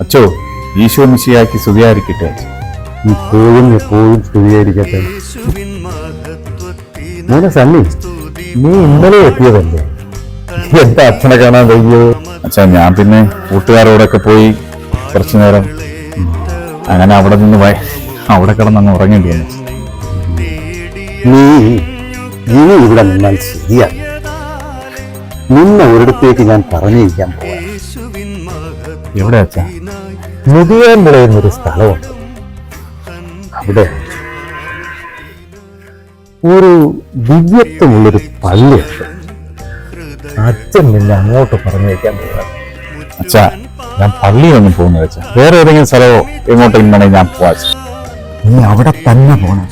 അച്ചോ ഈശോ മിശിയാക്കി സ്തുതിയായിരിക്കട്ടെ ഇപ്പോഴും എപ്പോഴും സ്തുതിയായിരിക്കട്ടെ മോനെ സണ്ണി നീ ഇന്നലെ എത്തിയതല്ലേ? എന്താ അച്ഛനെ കാണാൻ കഴിയോ അച്ഛാ ഞാൻ പിന്നെ കൂട്ടുകാരോടൊക്കെ പോയി കുറച്ചു നേരം. അങ്ങനെ അവിടെ നിന്ന് വയ- അവിടെ കിടന്നങ്ങ് ഉറങ്ങേണ്ടി വന്നു നീ ഇനി ഇവിടെ നിന്നാൽ ശരിയാണ് നിന്നെ ഒരിടത്തേക്ക് ഞാൻ പറഞ്ഞിരിക്കാൻ പോവാ. എവിടെ അച്ഛാ? മുതിയാൻമുള എന്നൊരു സ്ഥലമുണ്ട്. അവിടെ ഒരു ദിവ്യത്വമുള്ളൊരു പള്ളിയുണ്ട്. അച്ഛൻ നിന്നെ അങ്ങോട്ട് പറഞ്ഞേക്കാൻ പോകാം അച്ഛാ ഞാൻ പള്ളിയിലൊന്നും പോകുന്നില്ല അച്ഛാ. വേറെ ഏതെങ്കിലും സ്ഥലമോ എങ്ങോട്ടെങ്കിലും വേണമെങ്കിൽ ഞാൻ പോവാ. നീ അവിടെ തന്നെ പോണം.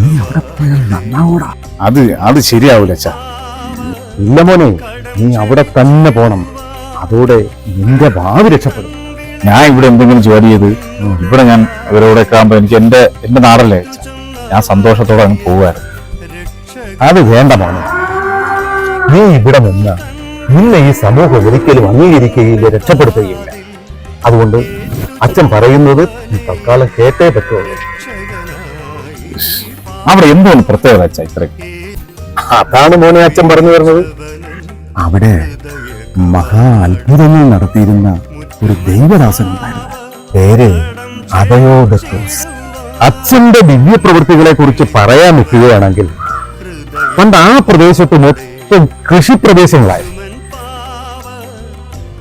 നീ അവിടെ പോയാൽ നന്നാവൂടാ. അത് അത് ശരിയാവൂല അച്ഛാ. ഇല്ല മോനെ നീ അവിടെ തന്നെ പോണം. അതോടെ നിന്റെ ഭാവി രക്ഷപ്പെടും. ഞാൻ ഇവിടെ എന്തെങ്കിലും ജോലി ചെയ്ത് ഇവിടെ ഞാൻ അവരോടെ ആകുമ്പോ എനിക്ക് എന്റെ എന്റെ നാടല്ലേ? ഞാൻ സന്തോഷത്തോടെ അങ്ങ് പോവായിരുന്നു അത് വേണ്ട മോനെ. നീ ഇവിടെ നിന്ന് നിന്നെ ഈ സമൂഹം ഒരിക്കലും അംഗീകരിക്കുകയില്ല രക്ഷപ്പെടുത്തുകയില്ല. അതുകൊണ്ട് അച്ഛൻ പറയുന്നത് തൽക്കാലം കേട്ടേ പറ്റുള്ളൂ. അവിടെ എന്താണ് പ്രത്യേകത അച്ഛാ ഇത്രയും അതാണ് മോനെ അച്ഛൻ പറഞ്ഞു വരുന്നത്. അവിടെ മഹാ അത്ഭുതങ്ങൾ നടത്തിയിരുന്ന ഒരു ദൈവദാസൻ ഉണ്ടായിരുന്നു. പേര് അഭയോദക്കൂസ് അച്ഛന്റെ ദിവ്യപ്രവൃത്തികളെ കുറിച്ച് പറയാൻ നിൽക്കുകയാണെങ്കിൽ പണ്ട് ആ പ്രദേശത്ത് മൊത്തം കൃഷി പ്രദേശങ്ങളായിരുന്നു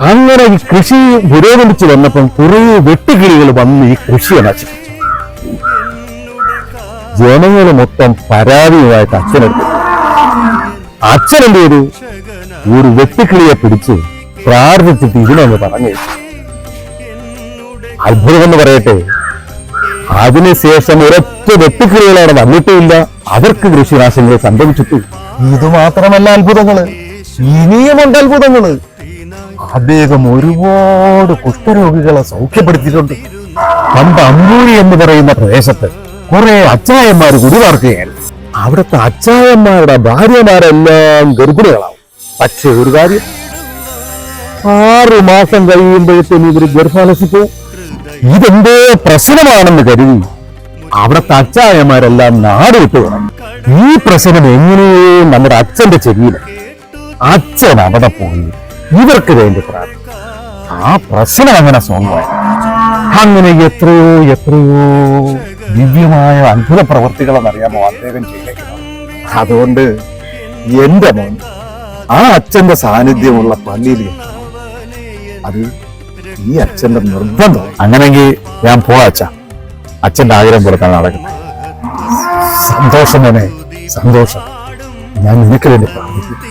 അങ്ങനെ ഈ കൃഷി പുരോഗമിച്ചു വന്നപ്പം കുറേ വെട്ടുകിളികൾ വന്ന് ഈ കൃഷിയെ നശിപ്പിച്ചു. ജനങ്ങൾ മൊത്തം പരാതിയുമായിട്ട് അച്ഛനെടുത്തു. അച്ഛൻ ഒരു വെട്ടുക്കിളിയെ പിടിച്ച് പ്രാർത്ഥിച്ചിട്ട് ഇതിനൊന്ന് പറഞ്ഞു. അത്ഭുതം എന്ന് പറയട്ടെ അതിനുശേഷം ഒരൊറ്റ വെട്ടുക്കിളികളവിടെ വന്നിട്ടുമില്ല അവർക്ക് കൃഷിനാശങ്ങൾ സംഭവിച്ചിട്ടു. ഇത് മാത്രമല്ല അത്ഭുതങ്ങൾ. ഇനിയുമുണ്ട് അത്ഭുതങ്ങൾ. അദ്ദേഹം ഒരുപാട് കുഷ്ഠരോഗികളെ സൗഖ്യപ്പെടുത്തിയിട്ടുണ്ട്. പണ്ട് അമ്പൂരി എന്ന് പറയുന്ന പ്രദേശത്ത് കുറെ അച്ചായന്മാർ കുടിവാർക്കുകയായിരുന്നു അവിടുത്തെ അച്ചായന്മാരുടെ ഭാര്യമാരെല്ലാം ഗർഭിണികളാവും. പക്ഷെ ഒരു കാര്യം. ആറു മാസം കഴിയുമ്പോഴത്തേനും ഇവർ ഗർഭാലസിപ്പോ ഇതെന്തോ പ്രശ്നമാണെന്ന് കരുതി അവിടുത്തെ അച്ചായമാരെല്ലാം നാട് വിട്ടു തുടങ്ങി ഈ പ്രശ്നം എങ്ങനെയോ നമ്മുടെ അച്ഛന്റെ ചെവിയില അച്ഛൻ അവിടെ പോയി. ഇവർക്ക് വേണ്ടി പ്രാർത്ഥിച്ചു. ആ പ്രശ്നം അങ്ങനെ സ്വന്തമായി അങ്ങനെ എത്രയോ എത്രയോ ദിവ്യമായ അത്ഭുത പ്രവർത്തികളെന്നറിയാമോ അദ്ദേഹം ചെയ്തേക്കുന്നത്? അതുകൊണ്ട് എന്റെ മോൻ ആ അച്ഛന്റെ സാന്നിധ്യമുള്ള പള്ളിയിൽ അത് ഈ അച്ഛന്റെ നിർബന്ധം. അങ്ങനെങ്കിൽ ഞാൻ പോവാ അച്ഛ. അച്ഛന്റെ ആഗ്രഹം കൊടുക്കാൻ നടക്കുന്നത് സന്തോഷം തന്നെ സന്തോഷം. ഞാൻ നിനക്ക് വേണ്ടി പ്രാർത്ഥിക്കും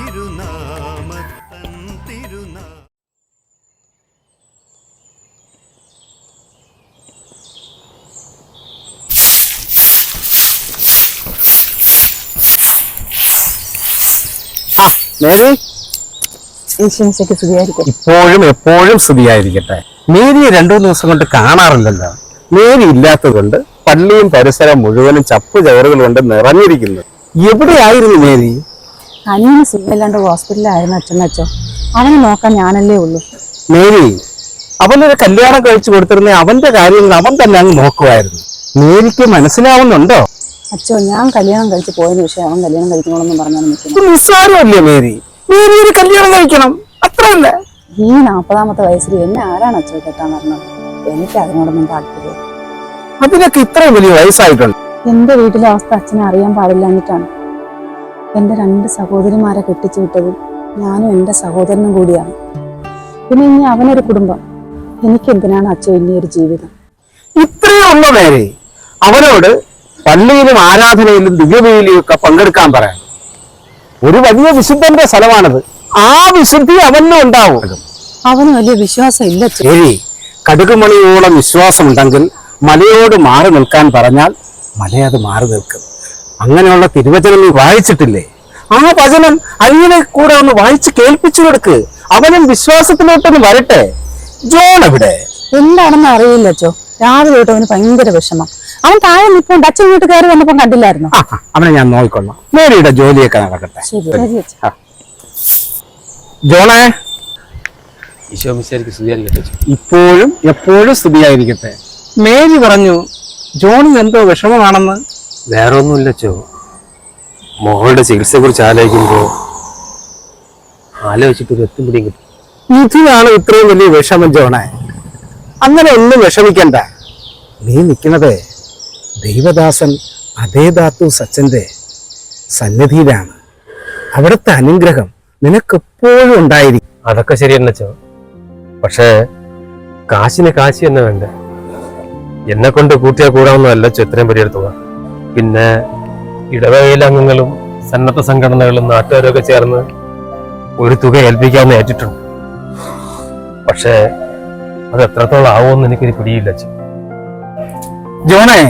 ഇപ്പോഴും എപ്പോഴും സ്തുതിയായിരിക്കട്ടെ മേരിയെ രണ്ടു മൂന്ന് ദിവസം കൊണ്ട് കാണാറില്ലല്ലോ. മേരി ഇല്ലാത്തത് കൊണ്ട് പള്ളിയും പരിസരം മുഴുവനും ചപ്പ് ചവറുകൾ കൊണ്ട് നിറഞ്ഞിരിക്കുന്നു. എവിടെയായിരുന്നു മേരി? അനിയന് സുഖമില്ലാണ്ട് ഹോസ്പിറ്റലിലായിരുന്നു അച്ഛൻ അച്ഛോ അവനെ നോക്കാൻ ഞാനല്ലേ ഉള്ളൂ. മേരി അവനൊരു കല്യാണം കഴിച്ചു കൊടുത്തിരുന്ന അവന്റെ കാര്യങ്ങൾ അവൻ തന്നെ അങ്ങ് നോക്കുമായിരുന്നു. മേരിക്ക് മനസ്സിലാവുന്നുണ്ടോ? അച്ഛോ ഞാൻ കല്യാണം കഴിച്ചു പോയതിനു ശേഷം അവൻ കല്യാണം കഴിക്കണമെന്ന് പറഞ്ഞാണ് നിൽക്കുന്നത്. നിസ്സാരമല്ലേ മേരി? മേരി ഒരു കല്യാണം കഴിക്കണം. അത്രയല്ലേ? ഈ നാൽപ്പതാമത്തെ വയസ്സിൽ എന്നെ ആരാണ് അച്ഛോ കെട്ടാൻ പറഞ്ഞത് എനിക്ക് അതിനോടൊന്നും താല്പര്യം അതിനൊക്കെ ഇത്രയും വലിയ വയസ്സായിട്ടുണ്ട്. എന്റെ വീട്ടിലെ അവസ്ഥ അച്ഛനെ അറിയാൻ പാടില്ലാഞ്ഞിട്ടാണ് എന്റെ രണ്ട് സഹോദരിമാരെ കെട്ടിച്ചു വിട്ടത് ഞാനും എന്റെ സഹോദരനും കൂടിയാണ്. പിന്നെ ഇനി അവനൊരു കുടുംബം. എനിക്ക് എന്തിനാണ് അച്ഛൻ ഇനിയൊരു ജീവിതം? ഇത്രയേ ഉള്ളൂ നേരെ അവനോട് പള്ളിയിലും ആരാധനയിലും ദിവ്യബലിയിലും ഒക്കെ പങ്കെടുക്കാൻ പറയാം. ഒരു വലിയ വിശുദ്ധന്റെ സ്ഥലമാണത്. ആ വിശുദ്ധി അവനും ഉണ്ടാവും. അവന് വലിയ വിശ്വാസം ഇല്ല. ശരി കടുകുമണിയോളം വിശ്വാസമുണ്ടെങ്കിൽ മലയോട് മാറി നിൽക്കാൻ പറഞ്ഞാൽ മല അത് മാറി നിൽക്കും. അങ്ങനെയുള്ള തിരുവചനം നീ വായിച്ചിട്ടില്ലേ? ആ വചനം അങ്ങനെ കൂടെ ഒന്ന് വായിച്ച് കേൾപ്പിച്ചു കൊടുക്ക്. അവനും വിശ്വാസത്തിലോട്ടൊന്ന് വരട്ടെ. ജോൺ എവിടെ? എന്താണെന്ന് അറിയില്ല അച്ചോ. രാവിലെ തൊട്ട് അവന് ഭയങ്കര വിഷമം. അവൻ താഴെ നിൽപ്പുണ്ട് അച്ഛൻ വീട്ടിൽ കയറി വന്നപ്പം കണ്ടില്ലായിരുന്നു? അവനെ ഞാൻ നോക്കിക്കൊള്ളാം. മേരിയുടെ ജോലിയൊക്കെ നടക്കട്ടെ. ശരി ശരി അച്ഛാ ജോണേ. ഇപ്പോഴും എപ്പോഴും സ്തുതിയായിരിക്കട്ടെ മേരി പറഞ്ഞു ജോണി എന്തോ വിഷമമാണെന്ന്. വേറെ ഒന്നുമില്ല ചോ മോളുടെ ചികിത്സയെ കുറിച്ച് ആലോചിക്കുമ്പോൾ ആലോചിച്ചിട്ട് ഒരു എത്തും പിടിയും കിട്ടും. ഇതിനാണ് ഇത്രയും വലിയ വിഷമം ജോണെ. അങ്ങനെ ഒന്നും വിഷമിക്കണ്ട. നീ നിൽക്കുന്നത് ദൈവദാസൻ അതേ ധാത്തു സച്ചന്റെ സന്നിധിയിലാണ്. അവിടുത്തെ അനുഗ്രഹം നിനക്കെപ്പോഴും ഉണ്ടായിരിക്കും. അതൊക്കെ ശരി തന്നെ പക്ഷേ കാശിന് കാശി തന്നെ വേണ്ട? എന്നെ കൊണ്ട് കൂട്ടിയാൽ കൂടാവുന്നതല്ല ഇത്രയും വലിയൊരു തുക. പിന്നെ ഇടവകയിലെ അംഗങ്ങളും സന്നദ്ധ സംഘടനകളും നാട്ടുകാരും ഒക്കെ ചേർന്ന് ഒരു തുക ഏൽപ്പിക്കാമെന്ന് ഏറ്റിട്ടുണ്ട്. പക്ഷേ അത് എത്രത്തോളം ആവുമെന്ന് എനിക്കൊരു പിടിയില്ല ജോണേ ജോണെ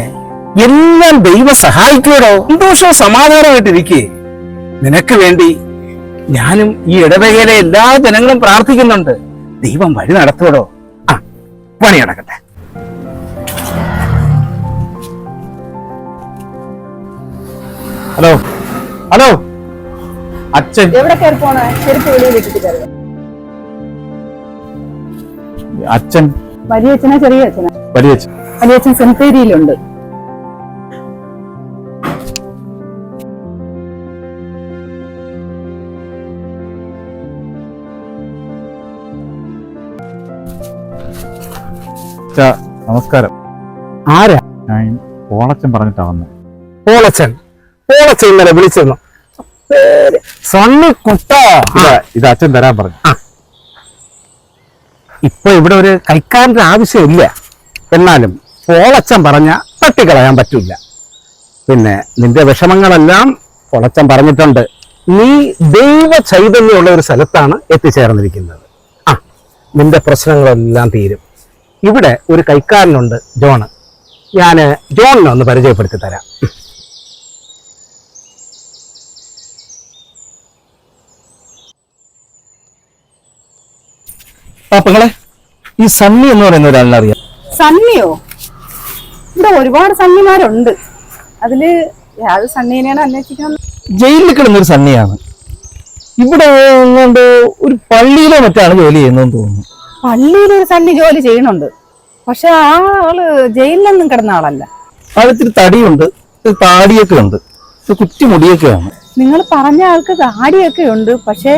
എല്ലാം ദൈവം സഹായിക്കൂടോ സന്തോഷവും സമാധാനമായിട്ടിരിക്കേ നിനക്ക് വേണ്ടി ഞാനും ഈ ഇടവകയിലെ എല്ലാ ജനങ്ങളും പ്രാർത്ഥിക്കുന്നുണ്ട്. ദൈവം വഴി നടത്തോടോ ആ പണി നടക്കട്ടെ. Hello hello. അച്ഛൻ എവിടെ കയറി പോണേ? ശരിക്കും വെളിയിൽ വെച്ചിട്ട് അച്ഛൻ? വലിയ അച്ഛനാ ചെറിയ അച്ഛനാ വലിയ അച്ഛൻ വലിയ അച്ഛൻ സെമിത്തേരിയിലുണ്ട് നമസ്കാരം. ആരാ? ഞാൻ പോളച്ചൻ പറഞ്ഞിട്ടാ വന്നത് പോളച്ചൻ. പോളച്ചൻ ഇന്നലെ വിളിച്ചിരുന്നു സണ്ണി കുട്ട ഇത് ഇത് അച്ഛൻ തരാൻ പറഞ്ഞു. ഇപ്പൊ ഇവിടെ ഒരു കൈക്കാരന്റെ ആവശ്യമില്ല. എന്നാലും പോളച്ചൻ പറഞ്ഞ തട്ടിക്കളയാൻ പറ്റില്ല. പിന്നെ നിന്റെ വിഷമങ്ങളെല്ലാം പൊളച്ചൻ പറഞ്ഞിട്ടുണ്ട്. നീ ദൈവ ചൈതന്യമുള്ള ഒരു സ്ഥലത്താണ് എത്തിച്ചേർന്നിരിക്കുന്നത്. ആ നിന്റെ പ്രശ്നങ്ങളെല്ലാം തീരും. ഇവിടെ ഒരു കൈക്കാരനുണ്ട് ജോണ്. ഞാൻ ജോണിനെ ഒന്ന് പരിചയപ്പെടുത്തി തരാം. പാപ്പങ്ങളെ ഈ സണ്ണി എന്ന് പറയുന്ന ഒരാളിനെ അറിയാം. സണ്ണിയോ? ഇവിടെ ഒരുപാട് സണ്ണിമാരുണ്ട്. അതിൽ ഏത് സണ്ണീനെയാണ് അന്വേഷിക്കണം ജയിലിൽ കിടന്ന ഒരു സണ്ണിയാണ്. ഇവിടെ എങ്ങാണ്ട് ഒരു പള്ളിയിലോ മറ്റാണ് ജോലി ചെയ്യുന്നതെന്ന് തോന്നുന്നു. പള്ളിയിൽ ഒരു സണ്ണി ജോലി ചെയ്യുന്നുണ്ട്. പക്ഷെ ആ ആൾ ജയിലിലൊന്നും കിടന്ന ആളല്ല. ആളിത്തിരി തടിയുണ്ട് താടിയൊക്കെ ഉണ്ട് കുറ്റിമുടിയൊക്കെയാണ്. നിങ്ങൾ പറഞ്ഞ ആൾക്ക് താടിയൊക്കെ ഉണ്ട് പക്ഷെ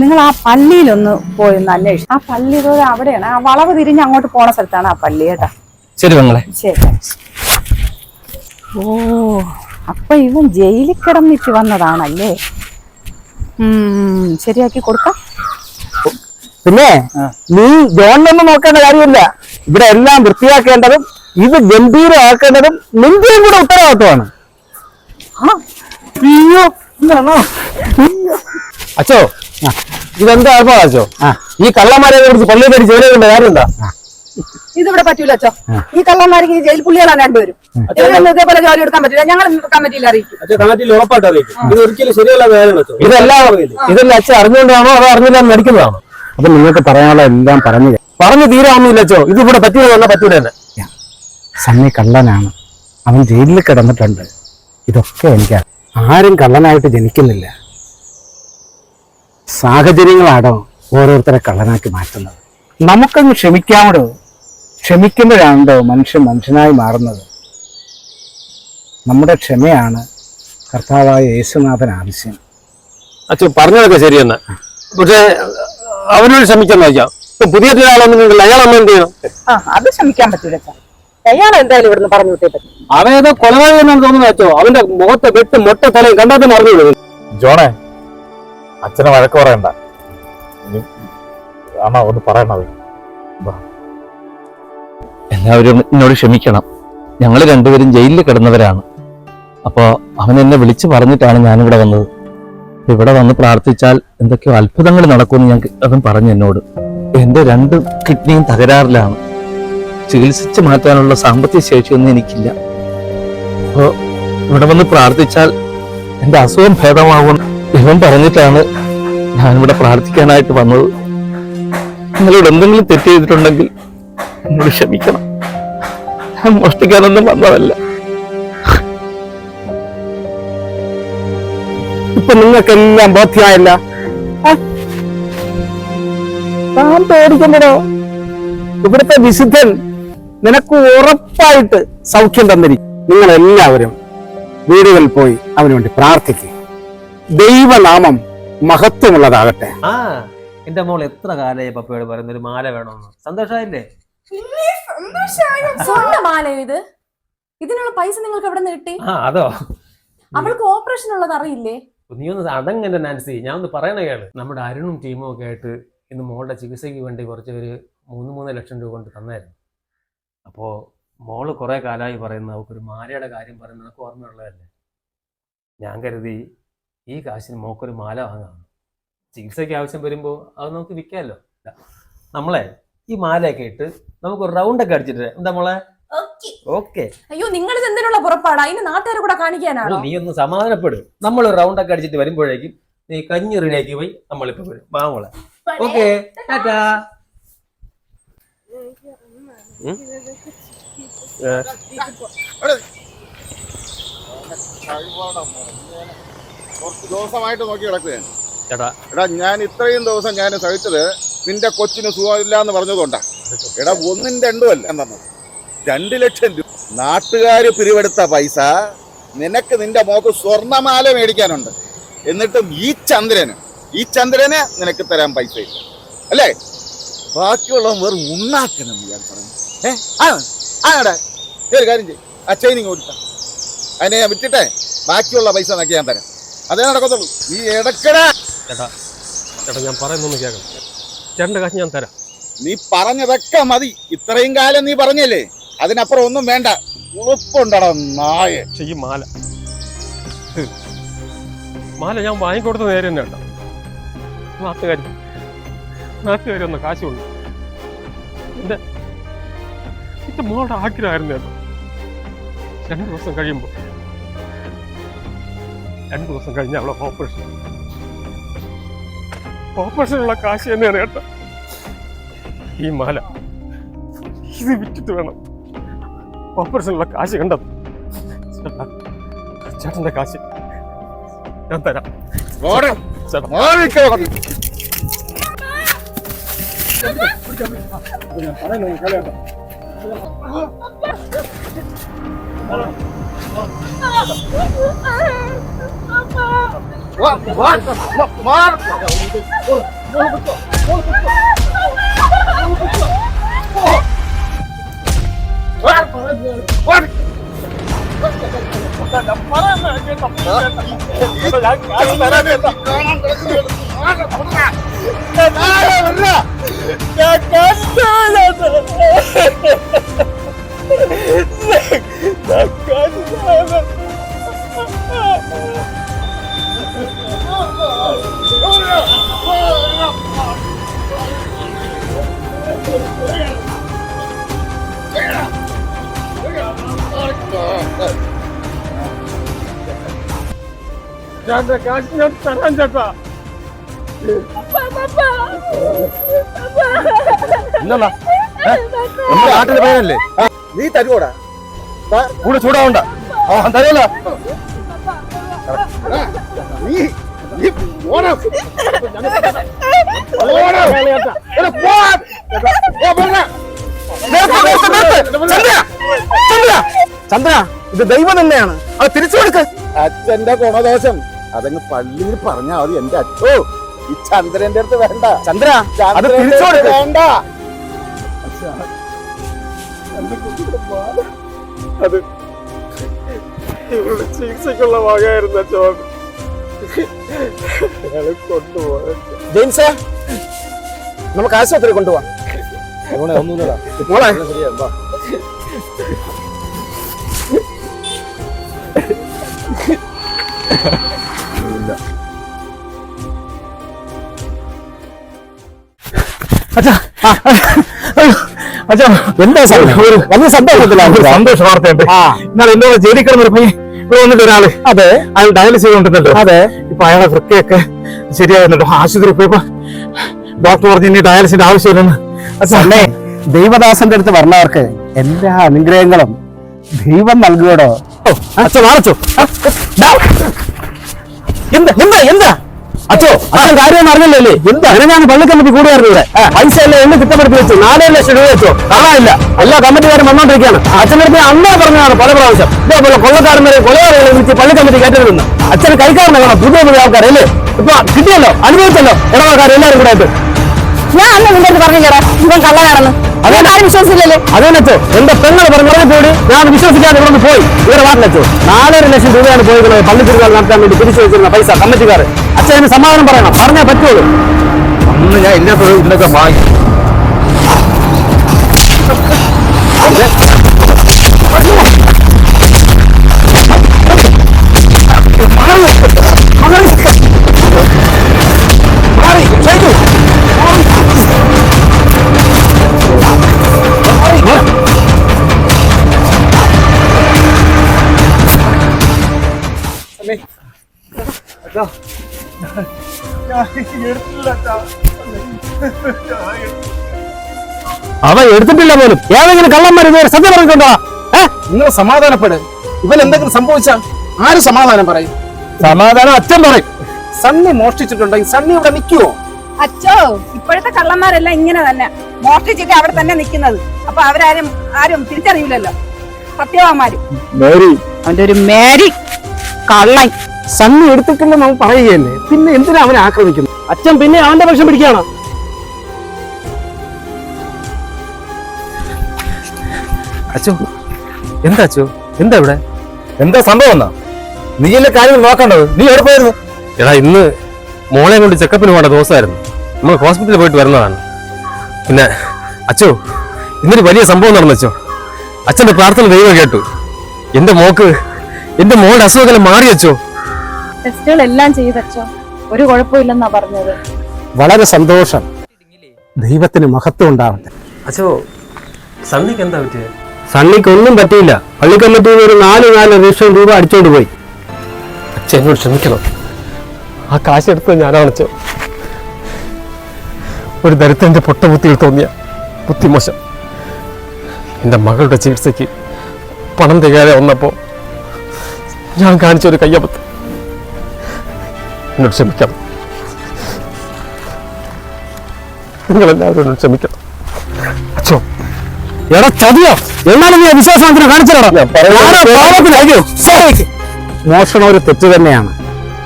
നിങ്ങൾ ആ പള്ളിയിലൊന്ന് പോയി നല്ല അന്വേഷിച്ചു. ആ പള്ളി ഇതുപോലെ അവിടെയാണ്. ആ വളവ് തിരിഞ്ഞ് അങ്ങോട്ട് പോണ സ്ഥലത്താണ് ആ പള്ളി കേട്ടാ. ശരി മംഗളെ ശരി ഓ അപ്പൊ ഇവൻ ജയിലിൽ കിടന്നിട്ട് വന്നതാണല്ലേ? ഉം ശരിയാക്കി കൊടുക്കാം. പിന്നെ നീ ജോണിനൊന്നും നോക്കേണ്ട കാര്യമില്ല. ഇവിടെ എല്ലാം വൃത്തിയാക്കേണ്ടതും ഇത് ഗംഭീരമാക്കേണ്ടതും നിന്റെയും കൂടെ ഉത്തരവാദിത്വമാണ്? അച്ഛോ ഇതെന്താ ആർപ്പാടാ ഈ കള്ളന്മാരെ കുറിച്ച് പള്ളിയിൽ കയറി ജോലി ചെയ്യേണ്ട കാര്യമുണ്ടോ ഇതിവിടെ പറ്റൂല അച്ഛോ. ഈ കള്ളന്മാർക്ക് ഈ ജയിൽ പുള്ളികളാണ് രണ്ടുപേരും. ഇതേപോലെ ജോലി എടുക്കാൻ പറ്റില്ല ഞങ്ങൾ കമ്മിറ്റിയിൽ അറിയിക്കും. ഇതെല്ലാം ഇതെല്ലാം അച്ഛൻ അറിഞ്ഞുകൊണ്ടാണോ അതോ അറിഞ്ഞില്ല നടിക്കുന്നതാണോ അപ്പൊ നിങ്ങൾക്ക് പറയാനുള്ള എല്ലാം പറഞ്ഞു പറഞ്ഞു തീരാവുന്നില്ല അച്ഛോ. ഇത് ഇവിടെ പറ്റൂല പറഞ്ഞാൽ പറ്റൂല തന്നെ സണ്ണി കള്ളനാണ്. അവൻ ജയിലിൽ കിടന്നിട്ടുണ്ട്. ഇതൊക്കെ എനിക്ക് ആരും കള്ളനായിട്ട് ജനിക്കുന്നില്ല. സാഹചര്യങ്ങളാണോ ഓരോരുത്തരെ കള്ളനാക്കി മാറ്റുന്നത്? നമുക്കങ്ങ് ക്ഷമിക്കാമോ ക്ഷമിക്കുമ്പോഴാണല്ലോ മനുഷ്യൻ മനുഷ്യനായി മാറുന്നത്. നമ്മുടെ ക്ഷമയാണ് കർത്താവായ യേശുനാഥൻ ആവശ്യം. അച്ഛൻ പറഞ്ഞതൊക്കെ ശരിയെന്ന്. പക്ഷേ അവനോട് ക്ഷമിക്കാൻ നോക്കാം പുതിയ ഒരാളൊന്നും ഉണ്ടല്ലോ അയാൾ അമ്മ എന്ത് ചെയ്യണം ആ അത് ക്ഷമിക്കാൻ പറ്റൂല അയാൾ എന്തായാലും ഇവിടുന്ന് പറഞ്ഞു വിട്ടേ പറ്റും. അവൻ ഏതോ കൊലപാതകം തോന്നുന്നു അച്ഛോ. അവന്റെ മുഖത്തെ വെട്ട് മൊട്ട തലയും കണ്ടാത്ത മറന്നു അറിഞ്ഞു ജോണേ അച്ഛനെ വഴക്ക് പറയണ്ട. ഇനി ആണോ ഒന്ന് പറയണത് എല്ലാവരും എന്നോട് ക്ഷമിക്കണം. ഞങ്ങൾ രണ്ടുപേരും ജയിലിൽ കിടന്നവരാണ്. അപ്പോൾ അവൻ എന്നെ വിളിച്ചു പറഞ്ഞിട്ടാണ് ഞാനിവിടെ വന്നത്. അപ്പൊ ഇവിടെ വന്ന് പ്രാർത്ഥിച്ചാൽ എന്തൊക്കെയോ അത്ഭുതങ്ങൾ നടക്കുമെന്ന് ഞാൻ അവൻ പറഞ്ഞു എന്നോട്. എന്റെ രണ്ട് കിഡ്നിയും തകരാറിലാണ്. ചികിത്സിച്ച് മാറ്റാനുള്ള സാമ്പത്തിക ശേഷിയൊന്നും എനിക്കില്ല. അപ്പോൾ ഇവിടെ വന്ന് പ്രാർത്ഥിച്ചാൽ എന്റെ അസുഖം ഭേദമാകും ഇവൻ പറഞ്ഞിട്ടാണ് ഞാനിവിടെ പ്രാർത്ഥിക്കാനായിട്ട് വന്നത്. നിങ്ങളോട് എന്തെങ്കിലും തെറ്റ് ചെയ്തിട്ടുണ്ടെങ്കിൽ എന്നോട് ക്ഷമിക്കണം. ഞാൻ മോഷ്ടിക്കാനൊന്നും വന്നതല്ല. ഇപ്പൊ നിങ്ങൾക്കെല്ലാം ബോധ്യമായല്ല താൻ പേടിക്കണ്ടടോ? ഇവിടുത്തെ വിശുദ്ധൻ നിനക്ക് ഉറപ്പായിട്ട് സൗഖ്യം തന്നിരിക്കും. നിങ്ങളെല്ലാവരും വീടുകളിൽ പോയി അവന് വേണ്ടി ദൈവനാമം മഹത്വമുള്ളതാകട്ടെ. ആ എന്റെ മോൾ എത്ര കാലമായി പപ്പയോട് പറയുന്ന ഒരു മാല വേണമെന്ന് സന്തോഷമായില്ലേ? മാല ഇത്? ഇതിനുള്ള പൈസ നിങ്ങൾക്ക് എവിടെ നിന്ന് കിട്ടി? ആ അതോ? അവൾക്ക് ഓപ്പറേഷൻ ഉള്ളത് അറിയില്ലേ? നീ ഒന്ന് അതങ്ങനെ നാൻസി. ഞാൻ ഒന്ന് പറയണ കേൾ. നമ്മുടെ അരുണും ടീമും ഒക്കെ ആയിട്ട് ഇന്ന് മോളുടെ ചികിത്സയ്ക്ക് വേണ്ടി കുറച്ച് പേര് മൂന്ന് മൂന്ന് ലക്ഷം രൂപ കൊണ്ട് തന്നായിരുന്നു. അപ്പോൾ മോൾ കുറേ കാലമായി പറയുന്ന അവൾക്കൊരു മാലയുടെ കാര്യം പറയുന്ന ഓർമ്മയുള്ളതല്ലേ? ഞാൻ കരുതി ഈ കാശിന് മോക്കൊരു മാല വാങ്ങാം. ചികിത്സയ്ക്ക് ആവശ്യം വരുമ്പോൾ അത് നമുക്ക് വിൽക്കാമല്ലോ. നമ്മളെ ഈ മാലയൊക്കെ ഇട്ട് നമുക്ക് ഒരു റൗണ്ടൊക്കെ അടിച്ചിട്ട് എന്താ മോളെ? ഓക്കെ അയ്യോ നിങ്ങൾ എന്തിനുള്ള പുറപ്പാടാ? അതിന് നാട്ടുകാരെ കൂടെ കാണിക്കാനാണോ? നീ ഒന്ന് സമാധാനപ്പെടും. നമ്മൾ റൗണ്ട് ഒക്കെ അടിച്ചിട്ട് വരുമ്പോഴേക്കും നീ കഞ്ഞി റെഡിയാക്കി പോയി നമ്മളിപ്പോ വരും. വാങ്ങോളെ ഓക്കെ ടാറ്റാ? ഏ, കുറച്ച് ദിവസമായിട്ട് നോക്കി കിടക്കുകയാണ്. ചേട്ടാ എടാ ഞാൻ ഇത്രയും ദിവസം ഞാൻ സഹിച്ചത് നിന്റെ കൊച്ചിന് സുഖമില്ല എന്ന് പറഞ്ഞതുകൊണ്ടാ. എടാ ഒന്നും രണ്ടും അല്ല എന്നു രണ്ട് ലക്ഷം രൂപ നാട്ടുകാർ പിരിവെടുത്ത പൈസ നിനക്ക് നിന്റെ മോക്ക് സ്വർണമാല മേടിക്കാനുണ്ട്. എന്നിട്ടും ഈ ചന്ദ്രന് ഈ ചന്ദ്രന് നിനക്ക് തരാൻ പൈസ ഇല്ല അല്ലേ? ബാക്കിയുള്ള വെറും ഉണ്ണാക്കണം ഞാൻ പറഞ്ഞു. ഏ? ആ ആടാ ഒരു കാര്യം ചെയ്യും. ആ ചെയിനിങ് കൊടുത്ത. അതിനെ ഞാൻ വിട്ടിട്ടെ ബാക്കിയുള്ള പൈസ നോക്കി ഞാൻ തരാം. അതേ നടക്കത്തുള്ളൂ. ഈ ഇടക്കട ചേട്ടാ ചേട്ടാ ഞാൻ പറയുന്നൊന്ന് കേൾക്കണം ചേട്ടന്റെ കാശ് ഞാൻ തരാം. നീ പറഞ്ഞതൊക്കെ മതി. ഇത്രയും കാലം നീ പറഞ്ഞല്ലേ? അതിനപ്പുറം ഒന്നും വേണ്ട. ഉറപ്പുണ്ടടാ നായ. പക്ഷെ ഈ മാല. മാല ഞാൻ വാങ്ങിക്കൊടുത്ത നേരെ തന്നെ ഉണ്ടോ നാട്ടുകാരി. നാട്ടുകാരി ഒന്ന് കാശുണ്ട് എന്റെ എന്റെ മോളുടെ ആഗ്രഹമായിരുന്നു കേട്ടോ. രണ്ട് ദിവസം കഴിയുമ്പോൾ രണ്ട് ദിവസം കഴിഞ്ഞ അവളെ ഓപ്പറേഷൻ. ഓപ്പറേഷനുള്ള കാശ് തന്നെയാണ് കേട്ടോ. ഈ മാല. ഇത് വിറ്റിട്ട് വേണം. ഓപ്പറേഷനുള്ള കാശ് കണ്ടത് ചേട്ടാ ചേട്ടന്റെ കാശ്. ഞാൻ തരാം. Wah, wah, mar, mar. Oh, ഞാൻ തരാം ചേട്ടാ. എന്നാ നമ്മുടെ നാട്ടിലെ പേരല്ലേ? നീ തരുവോടാ? കൂടെ ചൂടാവണ്ട. ആ തരുമല്ലോ നീ നീ ഓടാ ഓടാ എടാ, പോ. പോ, പോടാ. ചന്ദ്ര ഇത് ദൈവം തന്നെയാണ്. അത് തിരിച്ചു കൊടുക്ക്. അച്ഛന്റെ ഗുണദോഷം. അതങ്ങ് പള്ളിയിൽ പറഞ്ഞാൽ മതി. എന്റെ അച്ഛോ ഈ ചന്ദ്രന്റെ അടുത്ത് വേണ്ട ചന്ദ്ര അത് വേണ്ട അത് ഇവളുടെ ചികിത്സക്കുള്ള വകയായിരുന്നു ചോൺ അയാളെ കൊണ്ടുപോയത് ജെയിംസേ നമുക്ക് ആശുപത്രി കൊണ്ടുപോവാം. മോളെ എന്താ വലിയ സന്തോഷത്തിലാണ് സന്തോഷ വാർത്തയുണ്ട്. എന്നാൽ എന്തോ ജയിലിക്കിടന്ന ഒരു പയ്യൻ ഇവിടെ വന്നിട്ട് ഒരാൾ അതെ. അയാൾ ഡയാലിസ് ചെയ്തോണ്ടിരുന്നല്ലോ അതെ. ഇപ്പൊ അയാളെ വൃക്കയൊക്കെ ശരിയായിരുന്നല്ലോ ആശുപത്രി പോയപ്പോ ഡോക്ടർ പറഞ്ഞു ഇനി ഡയാലിസിന്റെ ആവശ്യമില്ലെന്ന്. അല്ലേ ദൈവദാസന്റെ അടുത്ത് വരണവർക്ക് എല്ലാ അനുഗ്രഹങ്ങളും ദൈവം നൽകുകടോ അച്ഛൻ വാങ്ങിച്ചോ എന്താ എന്താ എന്താ? അച്ഛോ അച്ഛൻ കാര്യം അറിഞ്ഞല്ലേ എന്താ? ഞാൻ പള്ളിക്കമ്മിറ്റി കൂടിയായിരുന്നു ഇവിടെ. പൈസ എല്ലാം എന്ന് തിട്ടപ്പെടുത്തി വെച്ചു. നാലര ലക്ഷം രൂപ വെച്ചോ. കാണാനില്ല എല്ലാ കമ്മിറ്റിക്കാരും വന്നോണ്ടിരിക്കുകയാണ്. അച്ഛനടുത്ത് അന്നേ പറഞ്ഞതാണ് പല പ്രാവശ്യം. ഇതേപോലെ കൊള്ളക്കാരന്മാരെ കൊലയാളികളെ വിളിച്ച് പള്ളി കമ്മിറ്റി കയറ്റരുതെന്ന്. അച്ഛന് കൈക്കാരനെ കാണാം പുതിയ പുതിയ ആൾക്കാരല്ലേ ഇപ്പൊ കിട്ടിയല്ലോ? അനുഭവിച്ചല്ലോ? ഇടവക്കാർ എല്ലാവരും കൂടെ ആയിട്ട്. ഞാൻ അന്ന് നിന്റെ പറഞ്ഞില്ലേടാ പറഞ്ഞില്ലടാ ഇവൻ കള്ളനാണെന്ന്. അതെ. ആരും വിശ്വസിച്ചില്ലല്ലോ. അതേനച്ചോ എന്റെ പെങ്ങൾ പറഞ്ഞു കൂടി ഞാൻ വിശ്വസിക്കാതെ ഇവിടെ പോയി. ഇവരെ വാട്ടിലച്ചോ നാലര ലക്ഷം രൂപയാണ് പോയിരുന്നത് പള്ളി തിരുനാൾ നടത്താൻ വേണ്ടി തിരിച്ചു വെച്ചിരുന്ന പൈസ കമ്മിറ്റിക്കാർ അച്ഛന് സമാധാനം പറയണം. പറഞ്ഞേ പറ്റുള്ളൂ. അന്ന് ഞാൻ ഇല്ലാത്തത് ഇന്നൊക്കെ വാങ്ങി. അവ എടുത്തിട്ടില്ല പോലും. ഏതെങ്കിലും കള്ളന്മാർ ഇതുവരെ സത്യം പറഞ്ഞിട്ടുണ്ടോ? ഏഹ് നിങ്ങൾ സമാധാനപ്പെട്. ഇവൻ എന്തെങ്കിലും സംഭവിച്ച ആര് സമാധാനം പറയും? സമാധാനം അച്ഛൻ പറയും. സണ്ണി മോഷ്ടിച്ചിട്ടുണ്ടെങ്കിൽ സണ്ണി ഇവിടെ നിൽക്കുവോ? അച്ഛോ ഇപ്പോഴത്തെ കള്ളന്മാരെല്ലാം ഇങ്ങനെ തന്നെ. മോഷ്ടിച്ചിട്ട് അവിടെ തന്നെ നിൽക്കുന്നത്. അപ്പൊ അവരാരും ആരും തിരിച്ചറിയില്ലല്ലോ. സത്യവാന്മാര്. മേരി. അവന്റെ ഒരു മേരി. കള്ളൻ. സണ്ണി എടുത്തിട്ടില്ലെന്ന് അവൻ പറയുകയല്ലേ? പിന്നെ എന്തിനാ അവനെ ആക്രമിക്കുന്നു അച്ഛൻ പിന്നെ അവന്റെ പക്ഷം പിടിക്കുകയാണ്. അച്ചോ എന്താ അച്ചോ എന്താ ഇവിടെ? എന്താ സംഭവം എന്നാ? നീ നീയല്ലേ കാര്യങ്ങൾ നോക്കേണ്ടത്? നീ എവിടെ പോയിരുന്നു? എടാ ഇന്ന് മോളെ കൊണ്ട് ചെക്കപ്പിന് പോകേണ്ട ദിവസമായിരുന്നു. നമ്മൾ ഹോസ്പിറ്റലിൽ പോയിട്ട് വരുന്നതാണ്. പിന്നെ അച്ചോ ഇന്നൊരു വലിയ സംഭവം നടന്നു അച്ഛോ. അച്ഛന്റെ പ്രാർത്ഥന ദൈവം കേട്ടു. എന്റെ മോക്ക് എന്റെ മോളുടെ അസുഖങ്ങൾ മാറി അച്ചോ ടെസ്റ്റുകളെല്ലാം ചെയ്തച്ചോ ഒരു കുഴപ്പമില്ലെന്നാ പറഞ്ഞത്. വളരെ സന്തോഷം. ദൈവത്തിന് മഹത്വം ഉണ്ടാവട്ടെ. അച്ഛോ സണ്ണിക്ക് എന്താ പറ്റിയത് സണ്ണിക്ക് ഒന്നും പറ്റിയില്ല. പള്ളി കമ്മിറ്റിയിൽ ഒരു നാല് നാല് ലക്ഷം രൂപ അടിച്ചോണ്ട് പോയി. അച്ഛൻ എന്നോട് ക്ഷമിക്കണം. ആ കാശ് എടുത്ത് ഞാനാണ് അച്ചോ ഒരു ദരിദ്രന്റെ പൊട്ടബുദ്ധിയിൽ തോന്നിയ ബുദ്ധിമോശം. എന്റെ മകളുടെ ചികിത്സയ്ക്ക് പണം തികയാതെ വന്നപ്പോൾ ഞാൻ കാണിച്ചൊരു കയ്യബദ്ധം. എന്നോട് ക്ഷമിക്കണം. നിങ്ങളെല്ലാവരും എന്നോട് ക്ഷമിക്കണം. അച്ഛോ. എടാ ചതിയോ? എന്നാലും നീ വിശ്വാസത്തിന് മോഷണം ഒരു തെറ്റ് തന്നെയാണ്.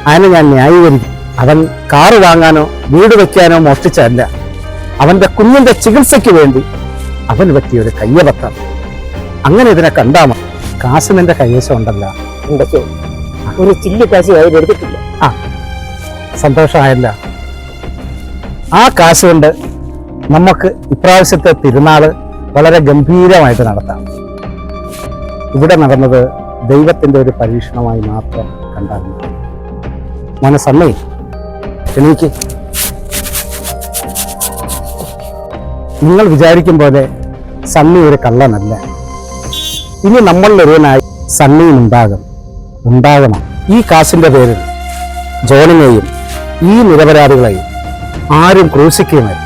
അതിനെ ഞാൻ ന്യായീകരിക്കും. അവൻ കാറ് വാങ്ങാനോ വീട് വെക്കാനോ മോഷ്ടിച്ചല്ല അവന്റെ കുഞ്ഞിന്റെ ചികിത്സയ്ക്ക് വേണ്ടി അവൻ പറ്റിയ ഒരു കയ്യബദ്ധം. അങ്ങനെ ഇതിനെ കണ്ടാമോ മതി. കാശ് നിന്റെ കൈവശം ഉണ്ടല്ലോ. ഒരു ചില്ലി കാശ് എടുത്തിട്ടില്ല. ആ. സന്തോഷമായല്ല. ആ കാശ് കൊണ്ട് നമുക്ക് ഇപ്രാവശ്യത്തെ തിരുനാൾ വളരെ ഗംഭീരമായിട്ട് നടത്താം. ഇവിടെ നടന്നത് ദൈവത്തിന്റെ ഒരു പരീക്ഷണമായി മാത്രം കണ്ടാൽ മനസ്സമ്മേ എനിക്ക് നിങ്ങൾ വിചാരിക്കും പോലെ സണ്ണി ഒരു കള്ളനല്ല. ഇനി നമ്മളിലൊരുവനായി സണ്ണിയും ഉണ്ടാകും ഉണ്ടാകണം. ഈ കാശിന്റെ പേരിൽ ജോണിനെയും ഈ നിരപരാധികളെ ആരും ക്രൂശിക്കുകയുമല്ല.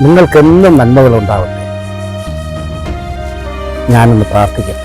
നിങ്ങൾക്കെന്നും നന്മകളുണ്ടാവട്ടെ. ഞാനൊന്ന് പ്രാർത്ഥിക്കട്ടെ.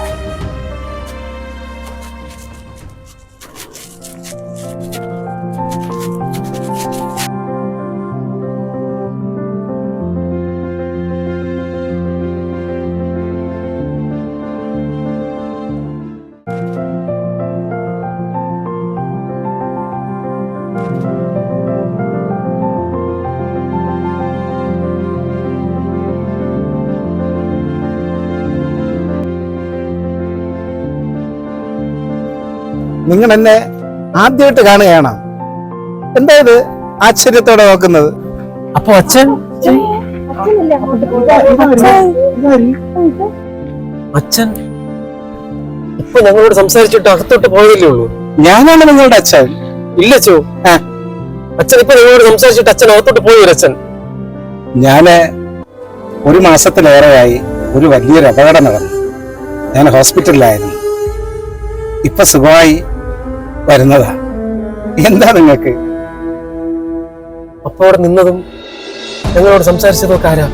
നിങ്ങൾ എന്നെ ആദ്യമായിട്ട് കാണുകയാണ്. എന്താ ഇത് ആശ്ചര്യത്തോടെ നോക്കുന്നത്? അപ്പൊ അച്ഛൻ? അച്ഛൻ? ഇപ്പൊ ഞങ്ങളോട് സംസാരിച്ചിട്ട് അകത്തോട്ട് പോയതല്ലേ ഉള്ളൂ? ഞാനാണ് നിങ്ങളുടെ അച്ഛൻ. ഇല്ല ചോ അച്ഛൻ ഇപ്പൊ നിങ്ങളോട് സംസാരിച്ചിട്ട് അച്ഛൻ അകത്തോട്ട് പോയി അച്ഛൻ. ഞാൻ ഒരു മാസത്തിലേറെയായി ഒരു വലിയൊരു അപകടം നടന്നു. ഞാൻ ഹോസ്പിറ്റലിലായിരുന്നു. ഇപ്പൊ സുഖമായി വരുന്നതാ. എന്താ നിങ്ങൾക്ക് അപ്പോൾ അവിടെ നിന്നതും ഞങ്ങളോട് സംസാരിച്ചതൊക്കെ ആരാ?